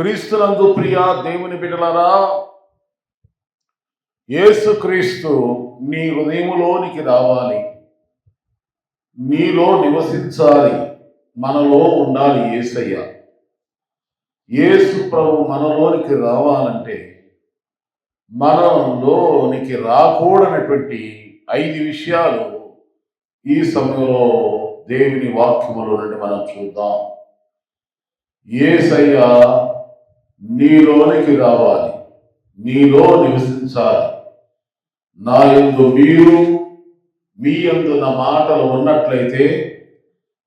క్రీస్తునందు ప్రియ దేవుని బిడ్డలారా యేసుక్రీస్తు నీ హృదయములోనికి రావాలి. నీలో నివసించాలి. మనలో ఉండాలి ఏసయ్య. యేసు ప్రభు మనలోనికి రావాలంటే మనలోనికి రాకూడనటువంటి ఐదు విషయాలు ఈ సమయంలో దేవుని వాక్యములో నుండి మనం చూద్దాం. ఏసయ్య నీలోనికి రావాలి. నీలో నివసించాలి. నా యందు మీరు మీ యందు నా మాటలు ఉన్నట్లయితే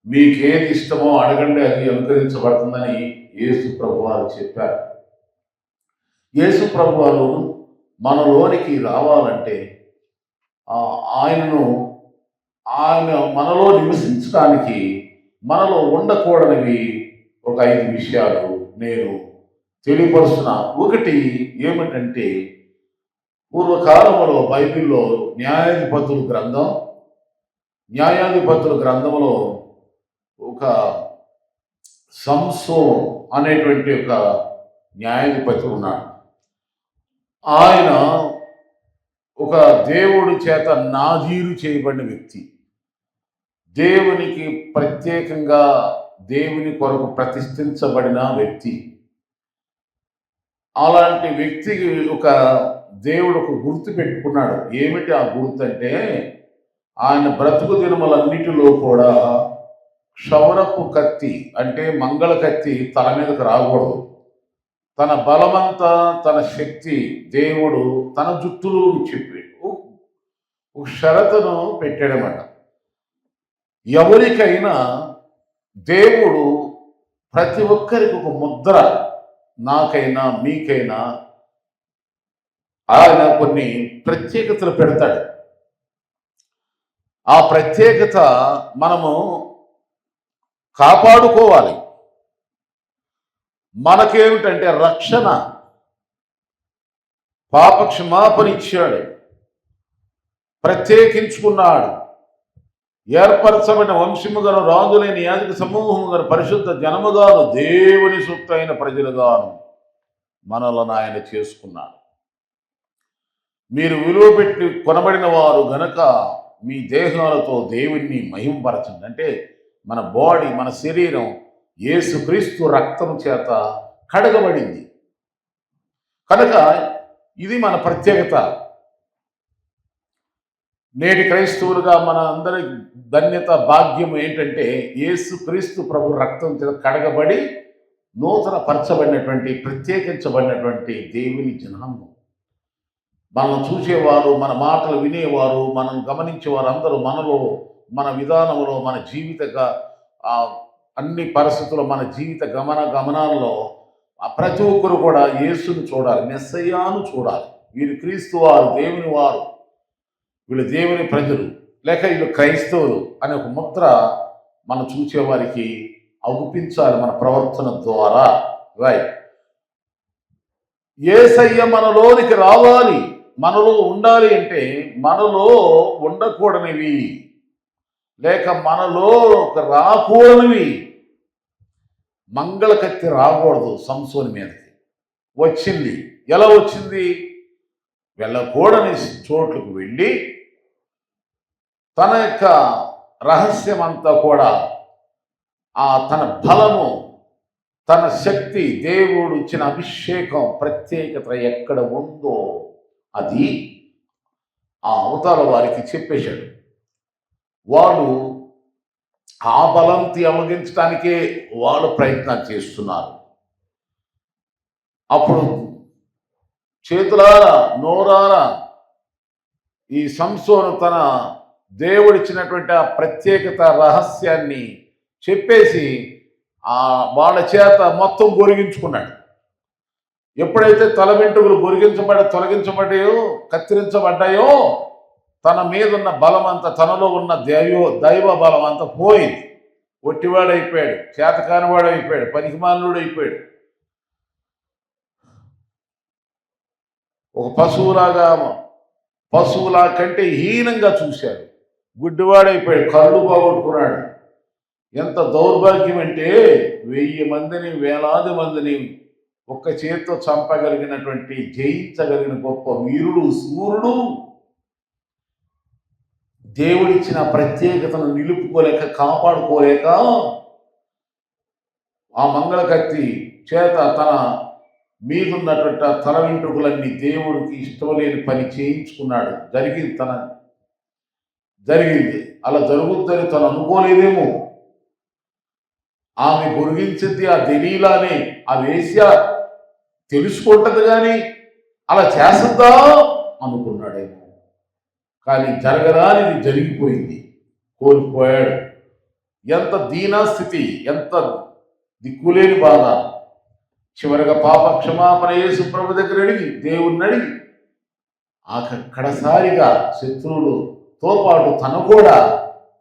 మీకేది ఇష్టమో అడగండి అది అనుకరించబడుతుందని యేసు ప్రభు వారు చెప్పారు. యేసు ప్రభు వారు మనలోనికి రావాలంటే ఆయనను ఆయన మనలో నివసించడానికి మనలో ఉండకూడనివి ఒక ఐదు విషయాలు నేను తెలియపరుస్తున్నా. ఒకటి ఏమిటంటే పూర్వకాలంలో బైబిల్లో న్యాయాధిపతుల గ్రంథం న్యాయాధిపతుల గ్రంథంలో ఒక సంసో అనేటువంటి ఒక న్యాయాధిపతి ఉన్నాడు. ఆయన ఒక దేవుడి చేత నాజీరు చేయబడిన వ్యక్తి. దేవునికి ప్రత్యేకంగా దేవుని కొరకు ప్రతిష్ఠించబడిన వ్యక్తి. అలాంటి వ్యక్తికి ఒక దేవుడు ఒక గుర్తు పెట్టుకున్నాడు. ఏమిటి ఆ గుర్తు అంటే ఆయన బ్రతుకు దినములన్నిటిలో కూడా క్షవరపు కత్తి అంటే మంగళ కత్తి తల మీదకు రాకూడదు. తన బలమంతా తన శక్తి దేవుడు తన జుట్టులో చెప్పి ఒక షరతును పెట్టాడనమాట ఎవరికైనా దేవుడు ప్రతి ఒక్కరికి ఒక ముద్ర నాకైనా మీకైనా ఆయన కొన్ని ప్రత్యేకతలు పెడతాడు. ఆ ప్రత్యేకత మనము కాపాడుకోవాలి. మనకేమిటంటే రక్షణ. పాప క్షమాపణ ఇచ్చాడు. ప్రత్యేకించుకున్నాడు. ఏర్పరచబడిన వంశముగాను రాజులైన యాజక సమూహముగాను పరిశుద్ధ జనముగాను దేవుని సూక్తైన ప్రజలుగాను మనలను ఆయన చేసుకున్నాడు. మీరు విలువ పెట్టి కొనబడిన వారు గనక మీ దేహాలతో దేవుణ్ణి మహింపరచండి. అంటే మన బాడీ మన శరీరం ఏసుక్రీస్తు రక్తం చేత కడగబడింది. కనుక ఇది మన ప్రత్యేకత. నేటి క్రైస్తవులుగా మన అందరి ధన్యత భాగ్యం ఏంటంటే యేసు క్రీస్తు ప్రభు రక్తం కడగబడి నూతన పరచబడినటువంటి ప్రత్యేకించబడినటువంటి దేవుని జనాంగం. మనం చూసేవారు మన మాటలు వినేవారు మనం గమనించేవారు అందరూ మనలో మన విధానంలో మన జీవిత గ- అన్ని పరిస్థితుల్లో మన జీవిత గమన గమనాల్లో ప్రతి ఒక్కరు కూడా యేసును చూడాలి మెస్సయ్యాను చూడాలి. వీరు క్రీస్తు వారు దేవుని వారు. వీళ్ళు దేవుని ప్రజలు లేక వీళ్ళు క్రైస్తవులు అనే ఒక ముద్ర మనం చూసేవారికి అవుపించాలి మన ప్రవర్తన ద్వారా. రైట్ ఏసయ్య మనలోనికి రావాలి మనలో ఉండాలి అంటే మనలో ఉండకూడనివి లేక మనలో రాకూడనివి. మంగళ కత్తి రాకూడదు సంసోని మీదకి. వచ్చింది. ఎలా వచ్చింది? వెళ్ళకూడని చోట్లకు వెళ్ళి తన యొక్క రహస్యం అంతా కూడా ఆ తన బలము తన శక్తి దేవుడు ఇచ్చిన అభిషేకం ప్రత్యేకత ఎక్కడ ఉందో అది ఆ అవతార వారికి చెప్పేశాడు. వాళ్ళు ఆ బలంతి అవగించడానికే వాళ్ళు ప్రయత్నం చేస్తున్నారు. అప్పుడు చేతులారా నోరారా ఈ సంసోను తన దేవుడిచ్చినటువంటి ఆ ప్రత్యేకత రహస్యాన్ని చెప్పేసి ఆ వాళ్ళ చేత మొత్తం గొరిగించుకున్నాడు. ఎప్పుడైతే తల వెంట్రుకలు గొరిగించబడ తొలగించబడ్డాయో కత్తిరించబడ్డాయో తన మీద ఉన్న బలం అంతా తనలో ఉన్న దైవ దైవ బలం అంతా పోయింది. ఒట్టివాడు అయిపోయాడు చేతకానివాడు అయిపోయాడు పనికిమానుడు అయిపోయాడు ఒక పశువులాగా పశువులా కంటే హీనంగా చూశారు. గుడ్డివాడైపోయాడు కళ్ళు పోగొట్టుకున్నాడు ఎంత దౌర్భాగ్యం అంటే వెయ్యి మందిని వేలాది మందిని ఒక్క చేతితో చంపగలిగినటువంటి జయించగలిగిన గొప్ప వీరుడు సూర్యుడు. దేవుడిచ్చిన ప్రత్యేకతను నిలుపుకోలేక కాపాడుకోలేక ఆ మంగళకత్తి చేత తన మీదున్నటువంటి తల వెంట్రుకలన్నీ దేవుడికి ఇష్టం లేని పని చేయించుకున్నాడు. జరిగింది తన జరిగింది. అలా జరుగుద్దని తను అనుకోలేదేమో. ఆమె గురిగించింది ఆ దలీలానే ఆ వేశ్య తెలుసుకుంటది కానీ అలా చేస్తుందా అనుకున్నాడేమో. కానీ జరగరానిది జరిగిపోయింది. కోల్పోయాడు. ఎంత దీనాస్థితి ఎంత దిక్కులేని బాధ. చివరిగా పాప క్షమాపణ యేసు ప్రభు దగ్గర అడిగి దేవుణ్ణి అడిగి అక్కడసారిగా తో పాటు తను కూడా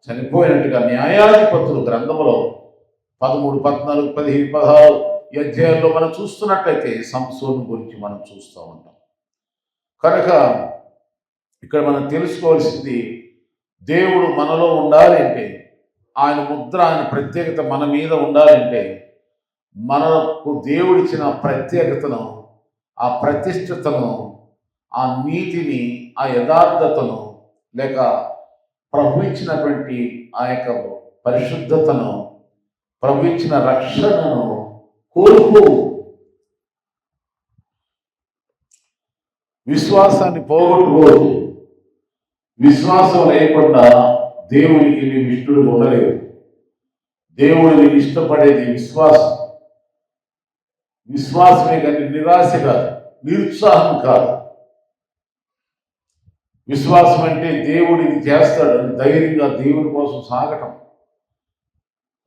చనిపోయినట్టుగా న్యాయాధిపతులు గ్రంథంలో పదమూడు పద్నాలుగు పదిహేను పదహారు ఈ అధ్యాయంలో మనం చూస్తున్నట్లయితే సంసోను గురించి మనం చూస్తూ ఉంటాం. కనుక ఇక్కడ మనం తెలుసుకోవాల్సింది దేవుడు మనలో ఉండాలంటే ఆయన ముద్ర ఆయన ప్రత్యేకత మన మీద ఉండాలంటే మనకు దేవుడిచ్చిన ప్రత్యేకతను ఆ ప్రతిష్టతను ఆ నీతిని ఆ యథార్థతను లేక ప్రభు ఇచ్చినటువంటి ఆ యొక్క పరిశుద్ధతను ప్రభు ఇచ్చిన రక్షణను కోల్పు విశ్వాసాన్ని పోగొట్టుకోవద్దు విశ్వాసం లేకుండా దేవునికి నీ ఇష్టడు ఉండలేదు దేవుడిని ఇష్టపడేది విశ్వాసం. విశ్వాసమే కానీ నిరాశ కాదు నిరుత్సాహం కాదు. విశ్వాసం అంటే దేవుడు ఇది చేస్తాడు ధైర్యంగా దేవుని కోసం సాగటం.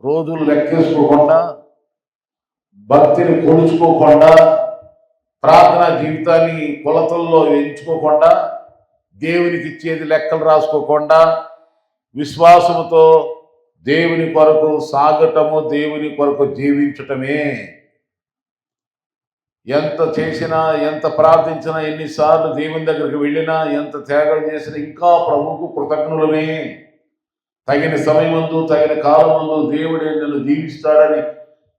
రోజులు లెక్కేసుకోకుండా భక్తిని కొలుచుకోకుండా ప్రార్థనా జీవితాన్ని కొలతల్లో ఎంచుకోకుండా దేవునికి ఇచ్చేది లెక్కలు రాసుకోకుండా విశ్వాసముతో దేవుని కొరకు సాగటము దేవుని కొరకు జీవించటమే. ఎంత చేసినా ఎంత ప్రార్థించినా ఎన్నిసార్లు దేవుని దగ్గరికి వెళ్ళినా ఎంత త్యాగాలు చేసినా ఇంకా ప్రభువుకు కృతజ్ఞులమే. తగిన సమయమందు తగిన కాలమందు దేవుడే నన్ను దీవిస్తాడని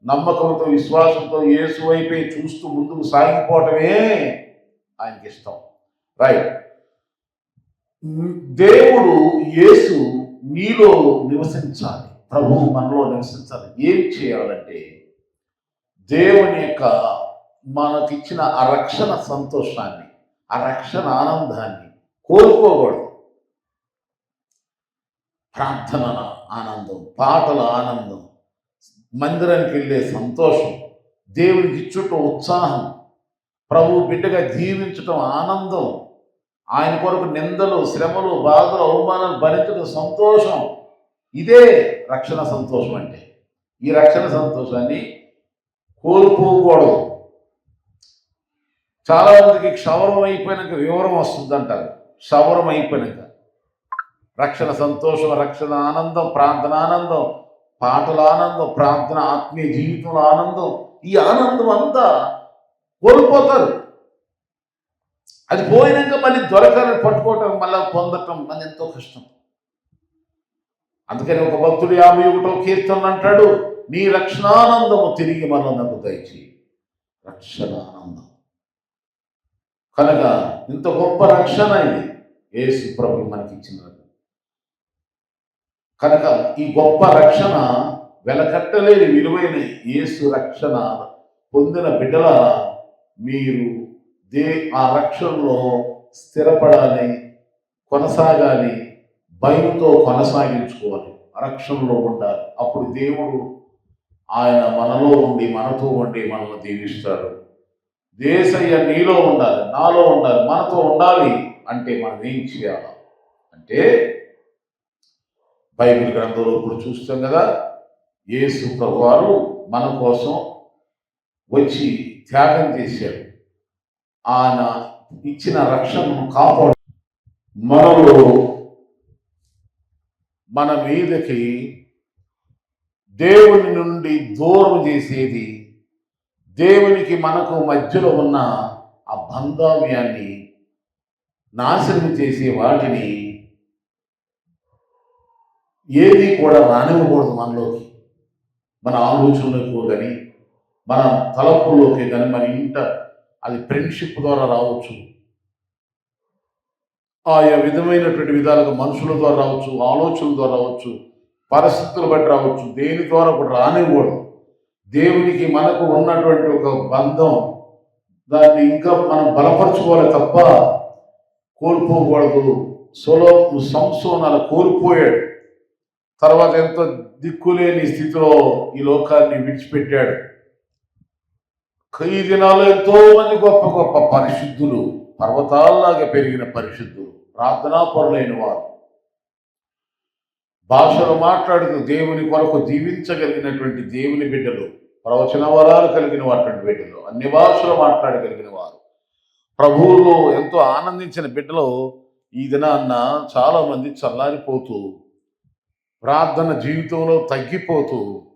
నమ్మకంతో విశ్వాసంతో యేసు వైపే చూస్తూ ముందుకు సాగిపోవటమే ఆయనకి ఇష్టం రైట్ దేవుడు యేసు నీలో నివసించాలి. ప్రభువు మనలో నివసించాలి. ఏం చేయాలంటే దేవుని యొక్క మనకిచ్చిన ఆ రక్షణ సంతోషాన్ని ఆ రక్షణ ఆనందాన్ని కోల్పోకూడదు. ప్రార్థన ఆనందం పాటల ఆనందం మందిరానికి వెళ్ళే సంతోషం దేవునికి ఇచ్చుట ఉత్సాహం ప్రభు బిడ్డగా జీవించటం ఆనందం ఆయన కొరకు నిందలు శ్రమలు బాధలు అవమానాలు భరించడం సంతోషం. ఇదే రక్షణ సంతోషం అంటే. ఈ రక్షణ సంతోషాన్ని కోల్పోకూడదు. చాలా మందికి క్షవరం అయిపోయినాక వివరం వస్తుంది అంటారు క్షవరం అయిపోయినాక. రక్షణ సంతోషం రక్షణ ఆనందం ప్రార్థన ఆనందం పాటల ఆనందం ప్రార్థన ఆత్మీయ జీవితంలో ఆనందం ఈ ఆనందం అంతా కోల్పోతారు. అది పోయినాక మళ్ళీ దొరకాలని పట్టుకోవటం మళ్ళీ పొందటం మళ్ళీ ఎంతో కష్టం. అందుకని ఒక భక్తుడు యాభై ఒకటో కీర్తన అంటాడు నీ రక్షణానందము తిరిగి మళ్ళీ నాకు దయచేయి. రక్షణ ఆనందం కనుక ఇంత గొప్ప రక్షణ ఇది. యేసు ప్రభు మనకి ఇచ్చినది కనుక ఈ గొప్ప రక్షణ వెలకట్టలేని విలువైన యేసు రక్షణ పొందిన బిడ్డల మీరు దే ఆ రక్షణలో స్థిరపడాలి కొనసాగాలి భయంతో కొనసాగించుకోవాలి. రక్షణలో ఉండాలి. అప్పుడు దేవుడు ఆయన మనలో ఉండి మనతో ఉండి మనల్ని దీవిస్తాడు. దేశయ్య నీలో ఉండాలి నాలో ఉండాలి మనతో ఉండాలి అంటే మనం ఏం చేయాలి? అంటే బైబిల్ గ్రంథంలో ఇప్పుడు చూస్తాం కదా యేసు ప్రభువారు మన కోసం వచ్చి త్యాగం చేశాడు. ఆయన ఇచ్చిన రక్షణను కాపాడు. మనలో మన మీదకి దేవుని నుండి దూరం చేసేది దేవునికి మనకు మధ్యలో ఉన్న ఆ బంధావ్యాన్ని నాశనం చేసే వాటిని ఏది కూడా రానివ్వకూడదు మనలోకి. మన ఆలోచనలకు కానీ మన తలపుల్లోకి కానీ మన ఇంట అది ఫ్రెండ్షిప్ ద్వారా రావచ్చు. ఆయా విధమైనటువంటి విధాలుగా మనుషుల ద్వారా రావచ్చు ఆలోచనల ద్వారా రావచ్చు పరిస్థితులు బట్టి రావచ్చు దేని ద్వారా కూడా రానివ్వకూడదు. దేవునికి మనకు ఉన్నటువంటి ఒక బంధం దాన్ని ఇంకా మనం బలపరచుకోవాలి తప్ప కోల్పోకూడదు. సొలో సంసోన్ అలా కోల్పోయాడు. తర్వాత ఎంతో దిక్కులేని స్థితిలో ఈ లోకాన్ని విడిచిపెట్టాడు. ఈ దినాల్లో ఎంతో మంది గొప్ప గొప్ప పరిశుద్ధులు పర్వతాల్లాగా పెరిగిన పరిశుద్ధులు ప్రార్థనా పొరలేని వారు. భాషలు మాట్లాడుతూ దేవుని కొరకు జీవించగలిగినటువంటి దేవుని బిడ్డలు ప్రవచన వరాలు కలిగిన వాటి బిడ్డలు అన్ని భాషలు మాట్లాడగలిగిన వారు. ప్రభువులో ఎంతో ఆనందించిన బిడ్డలు ఈ దినాన్న చాలామంది చల్లారిపోతూ ప్రార్థన జీవితంలో తగ్గిపోతూ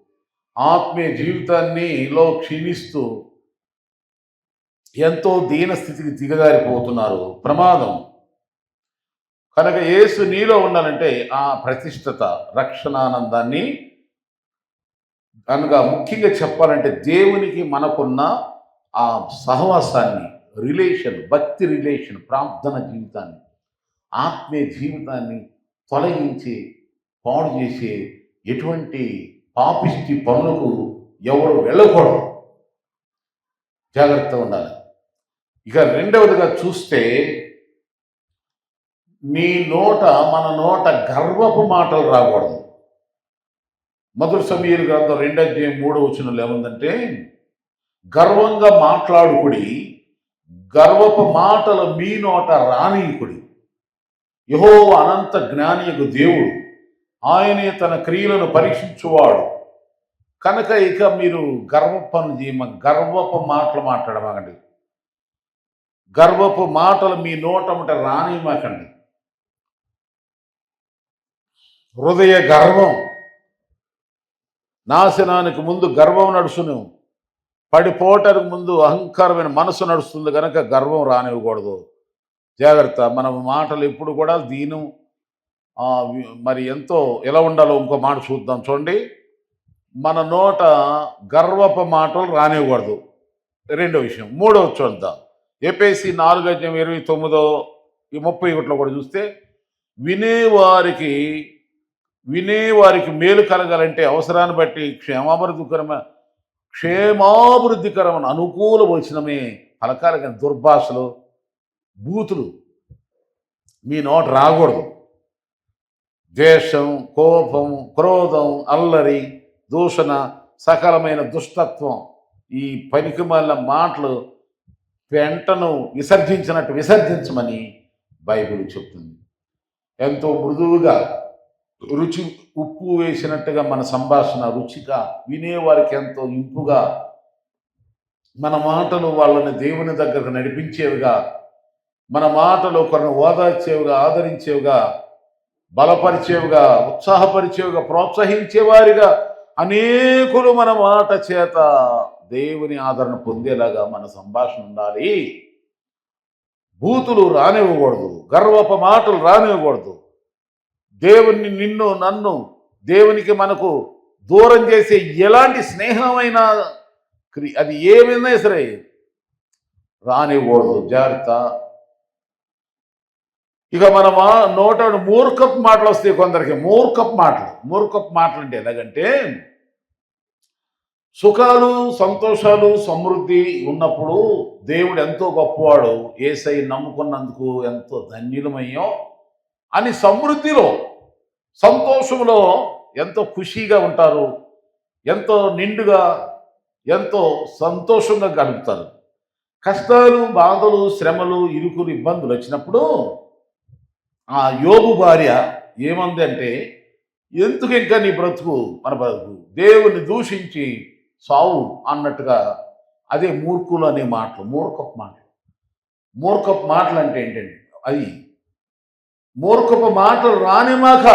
ఆత్మీయ జీవితాన్ని లో క్షీణిస్తూ ఎంతో దీన స్థితికి దిగజారిపోతున్నారు. ప్రమాదం. కనుక యేసు నీలో ఉండాలంటే ఆ ప్రతిష్టత రక్షణానందాన్ని కనుక ముఖ్యంగా చెప్పాలంటే దేవునికి మనకున్న ఆ సహవాసాన్ని రిలేషన్ భక్తి రిలేషన్ ప్రార్థన జీవితాన్ని ఆత్మీయ జీవితాన్ని తొలగించి పాడు చేసే ఎటువంటి పాపిష్టి పనులకు ఎవరు వెళ్ళకూడదు. జాగ్రత్తగా ఉండాలి. ఇక రెండవదిగా చూస్తే నీ నోట మన నోట గర్వపు మాటలు రాకూడదు. మధుర సమీర్ గ్రంథం రెండో అధ్యాయం మూడో వచనంలో ఏముందంటే గర్వంగా మాట్లాడుకుడి గర్వపు మాటలు మీ నోట రానీయుకుడి. యహో అనంత జ్ఞానియకు దేవుడు ఆయనే తన క్రియలను పరీక్షించువాడు. కనుక ఇక మీరు గర్వపను చేయమ గర్వపు మాటలు మాట్లాడమాకండి. గర్వపు మాటలు మీ నోటముట రానిమాకండి. హృదయ గర్వం నాశనానికి ముందు గర్వం నడుచును. పడిపోవటానికి ముందు అహంకారమైన మనసు నడుస్తుంది కనుక గర్వం రానివ్వకూడదు. జాగ్రత్త. మన మాటలు ఎప్పుడు కూడా దీనం. మరి ఎంతో ఎలా ఉండాలో ఇంకో మాట చూద్దాం. చూడండి. మన నోట గర్వపు మాటలు రానివ్వకూడదు. రెండో విషయం. మూడో చూద్దాం. ఏపీసీ నాలుగు ఇరవై తొమ్మిదో ఈ ముప్పై ఒకటిలో కూడా చూస్తే వినేవారికి వినే వారికి మేలు కలగాలంటే అవసరాన్ని బట్టి క్షేమాభివృద్ధికరమైన క్షేమాభివృద్ధికరమైన అనుకూల వచనమే పలకాలి కానీ దుర్భాషలు బూతులు మీ నోట రాకూడదు. ద్వేషం కోపం క్రోధం అల్లరి దూషణ సకలమైన దుష్టత్వం ఈ పనికి మాటలు వెంటను విసర్జించినట్టు విసర్జించమని బైబిల్ చెప్తుంది. ఎంతో మృదువుగా రుచి ఉప్పు వేసినట్టుగా మన సంభాషణ రుచిగా వినేవారికి ఎంతో ఇంపుగా మన మాటలు వాళ్ళని దేవుని దగ్గరకు నడిపించేవిగా మన మాటలు ఒకరిని ఓదార్చేవిగా ఆదరించేవిగా బలపరిచేవిగా ఉత్సాహపరిచేవిగా ప్రోత్సహించేవారిగా అనేకులు మన మాట చేత దేవుని ఆదరణ పొందేలాగా మన సంభాషణ ఉండాలి. బూతులు రానివ్వకూడదు గర్వప మాటలు రానివ్వకూడదు. దేవుని నిన్ను నన్ను దేవునికి మనకు దూరం చేసే ఎలాంటి స్నేహమైన క్రి అది ఏమైనా సరే రానివ్వకూడదు. జాగ్రత్త. ఇక మన నోట మూర్ఖపు మాటలు వస్తాయి కొందరికి. మూర్ఖపు మాటలు. మూర్ఖపు మాటలు అంటే ఎలాగంటే సుఖాలు సంతోషాలు సమృద్ధి ఉన్నప్పుడు దేవుడు ఎంతో గొప్పవాడు. ఏసై నమ్ముకున్నందుకు ఎంతో ధన్యులమయ్యాం. అని సమృద్ధిలో సంతోషంలో ఎంతో ఖుషీగా ఉంటారు ఎంతో నిండుగా ఎంతో సంతోషంగా గడుపుతారు. కష్టాలు బాధలు శ్రమలు ఇరుకులు ఇబ్బందులు వచ్చినప్పుడు ఆ యోగు భార్య ఏమంది అంటే ఎందుకు ఇంకా నీ బ్రతుకు మన బ్రతుకు? దేవుని దూషించి సావు అన్నట్టుగా అదే మూర్ఖులు అనే మాటలు మూర్ఖపు మాటలు. మూర్ఖపు మాటలు అంటే ఏంటండి అది మూర్ఖపు మాటలు రానిమాక.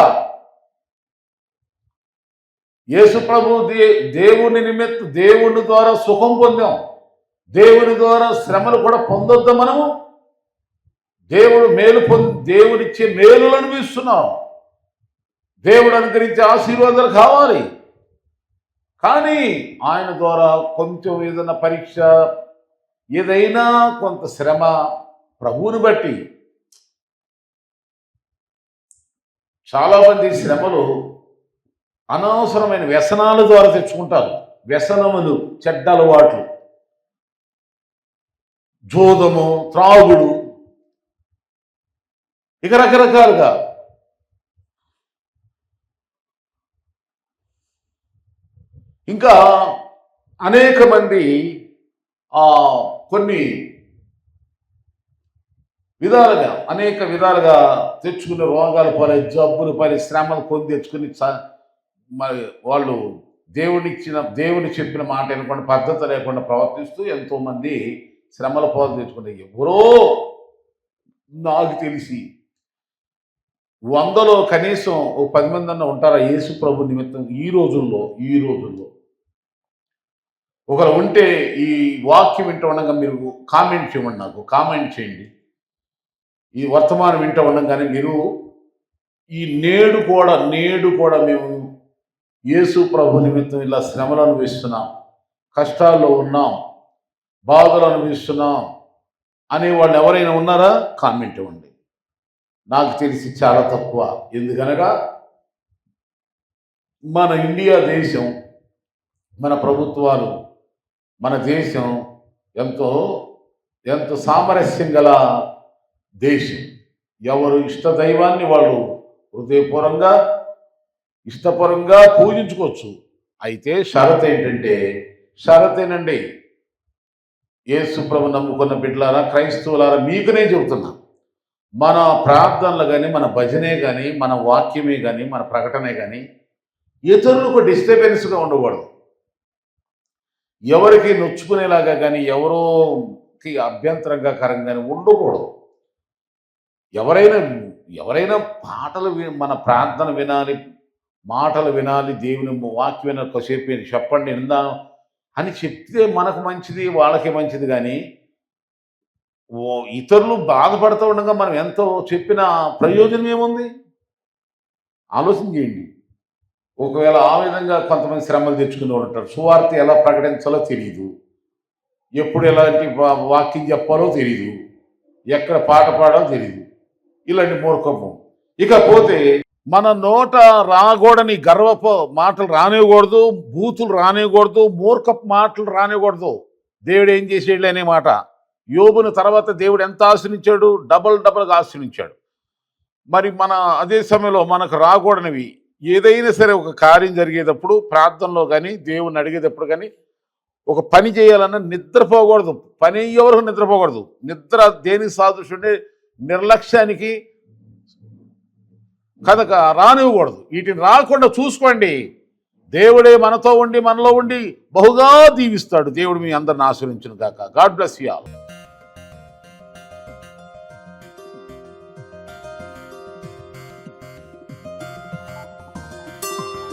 యేసు ప్రభు దే దేవుని నిమిత్త దేవుని ద్వారా సుఖం పొందాం. దేవుని ద్వారా శ్రమలు కూడా పొందొద్దాం మనము. దేవుడు మేలు పొంది దేవుడిచ్చే మేలులు అనిపిస్తున్నాం దేవుడు అనుగ్రహించే ఆశీర్వాదాలు కావాలి. కానీ ఆయన ద్వారా కొంచెం ఏదైనా పరీక్ష ఏదైనా కొంత శ్రమ ప్రభువుని బట్టి చాలామంది శ్రమలు అనవసరమైన వ్యసనాల ద్వారా తెచ్చుకుంటారు. వ్యసనములు చెడ్డ అలవాట్లు. జోదము త్రాగుడు. ఇక రకరకాలుగా ఇంకా అనేక మంది ఆ, కొన్ని విధాలుగా అనేక విధాలుగా తెచ్చుకునే రోగాలు పాలై జబ్బులు పాలై శ్రమలు కొని తెచ్చుకుని మరి వాళ్ళు దేవుడిచ్చిన దేవుని చెప్పిన మాట వినకుండా పద్ధతి లేకుండా ప్రవర్తిస్తూ ఎంతోమంది శ్రమల పాలు తెచ్చుకుంటే ఎవరో నాకు తెలిసి వందలో కనీసం ఒక పది మంది అన్న ఉంటారా యేసు ప్రభు నిమిత్తం ఈ రోజుల్లో ఈ రోజుల్లో? ఒకరు ఉంటే ఈ వాక్యం వింటూ ఉండగా మీరు కామెంట్ చేయండి నాకు కామెంట్ చేయండి. ఈ వర్తమానం వింటూ ఉండగానే మీరు ఈ నేడు కూడా నేడు కూడా మేము యేసు ప్రభు నిమిత్తం ఇలా శ్రమలు అనుభవిస్తున్నాం కష్టాల్లో ఉన్నాం బాధలు అనుభవిస్తున్నాం అనే వాళ్ళు ఎవరైనా ఉన్నారా? కామెంట్ ఇవ్వండి. నాకు తెలిసి చాలా తక్కువ. ఎందుకనగా మన ఇండియా దేశం మన ప్రభుత్వాలు మన దేశం ఎంతో ఎంతో సామరస్యం గల దేశం. ఎవరు ఇష్ట దైవాన్ని వాళ్ళు హృదయపూర్వంగా ఇష్టపరంగా పూజించుకోవచ్చు. అయితే షరత్ ఏంటంటే షరతేనండి ఏసుప్రభు నమ్ముకున్న బిడ్డలారా క్రైస్తవులారా మీకు నేను చెబుతున్నా. మన ప్రార్థనలు కానీ మన భజనే కానీ మన వాక్యమే కానీ మన ప్రకటనే కానీ ఇతరులకు డిస్టర్బెన్స్గా ఉండకూడదు. ఎవరికి నొచ్చుకునేలాగా కానీ ఎవరోకి అభ్యంతరంగా కరంగా ఉండకూడదు. ఎవరైనా ఎవరైనా పాటలు మన ప్రార్థన వినాలి మాటలు వినాలి దేవుని వాక్యం వినాలి చెప్పండి విందాం అని చెప్తే మనకు మంచిది వాళ్ళకి మంచిది కానీ ఓ ఇతరులు బాధపడుతూ ఉండగా మనం ఎంతో చెప్పిన ప్రయోజనం ఏముంది? ఆలోచన చేయండి. ఒకవేళ ఆ విధంగా కొంతమంది శ్రమలు తెచ్చుకుని ఉంటారు సువార్త ఎలా ప్రకటించాలో తెలియదు ఎప్పుడు ఎలాంటి వా- వాక్యం చెప్పాలో తెలియదు ఎక్కడ పాట పాడాలో తెలియదు ఇలాంటి మూర్ఖము. ఇకపోతే మన నోట రాకూడని గర్వపు మాటలు రానివ్వకూడదు బూతులు రానివ్వకూడదు మూర్ఖపు మాటలు రానివ్వకూడదు. దేవుడు ఏం చేసేడు అనే మాట. యోబుని తర్వాత దేవుడు ఎంత ఆశ్రయించాడు డబల్ డబల్గా ఆశ్రయించాడు మరి మన అదే సమయంలో మనకు రాకూడనివి ఏదైనా సరే ఒక కార్యం జరిగేటప్పుడు ప్రార్థనలో కానీ దేవుణ్ణి అడిగేటప్పుడు కానీ ఒక పని చేయాలన్నా నిద్రపోకూడదు. పని ఎవరు నిద్రపోకూడదు. నిద్ర దేనికి సాదృశ్యుండే నిర్లక్ష్యానికి కనుక రానివ్వకూడదు. వీటిని రాకుండా చూసుకోండి. దేవుడే మనతో ఉండి మనలో ఉండి బహుగా దీవిస్తాడు. దేవుడు మీ అందరిని ఆశ్రయించిన కాక గాడ్ బ్లెస్ యూ ఆల్.